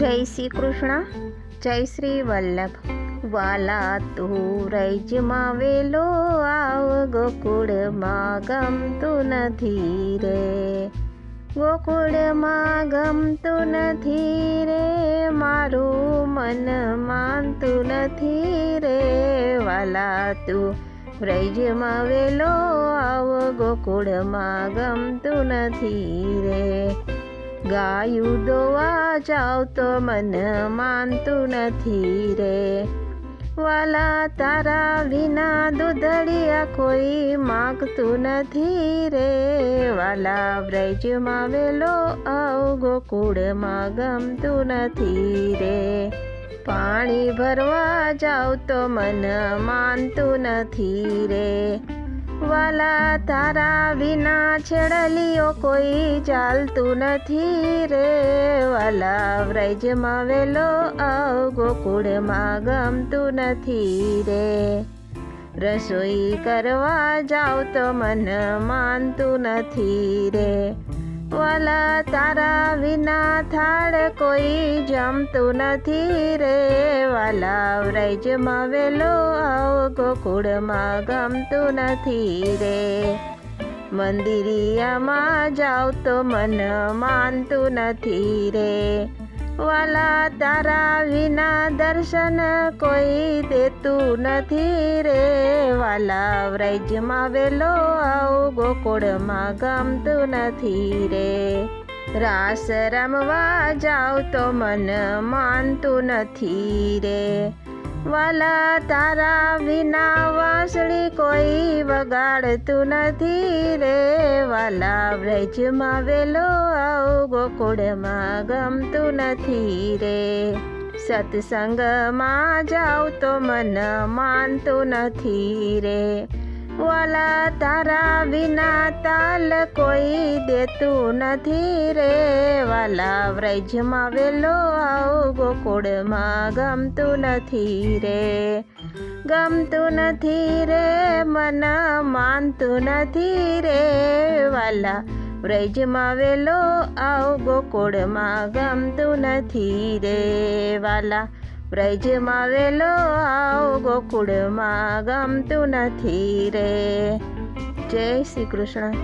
જય શ્રી કૃષ્ણ. જય શ્રી વલ્લભ. વાલા તું રૈજમાં વેલો આવ ગોકુળમાં ગમતું નથી રે. ગોકુળમાં ગમતું નથી રે, મારું મન માનતું નથી રે. વાલા તું રૈજમાં વેલો આવ ગોકુળમાં ગમતું નથી રે. ગાયું દોવા જાવ તો મન માનતું નથી રે. વાલા તારા વિના દૂધડિયા કોઈ માગતું નથી રે. વાલા વ્રજમાં વેલો આવ, ગોકુળમાં ગમતું નથી રે. પાણી ભરવા જાવ તો મન માનતું નથી રે. વાલા તારા વિના છેડલીઓ કોઈ ચાલતું નથી રે. વાલા વ્રજમાં વેલો આવ ગોકુળમાં ગમતું નથી રે. રસોઈ કરવા જાવ તો મન માનતું નથી રે. વાલા તારા વિના થાળ કોઈ જમતું નથી રે. વાલા વ્રજમાં વેલો આવ ગોકુળમાં ગમતું નથી રે. મંદિરિયામાં જાવ તો મન માનતું નથી રે. વાલા તારા વિના દર્શન કોઈ દેતું નથી રે. વાલા વ્રજમાં વેલો આવ, ગોકુળમાં ગમતું નથી રે. રાસ રમવા જાવ તો મન માનતું નથી રે. વાલા, તારા વિના વાંસળી કોઈ વગાડતું નથી રે. વાલા, વ્રજમાં વેલો આવ, ગોકુળમાં ગમતું નથી રે. સત્સંગમાં જાઉં તો મન માનતું નથી રે. વાલા તારા વિના તાલ કોઈ દેતું નથી રે. વાલા વ્રજમાં વેલો આવ, ગોકુળમાં ગમતું નથી રે. ગમતું નથી રે, મન માનતું નથી રે. વાલા વ્રજમાં વેલો આવ, ગોકુળમાં ગમતું નથી રે. વાલા વ્રજમાં વેલો આવ ગોકુળમાં ગમતું નથી રે. જય શ્રી કૃષ્ણ.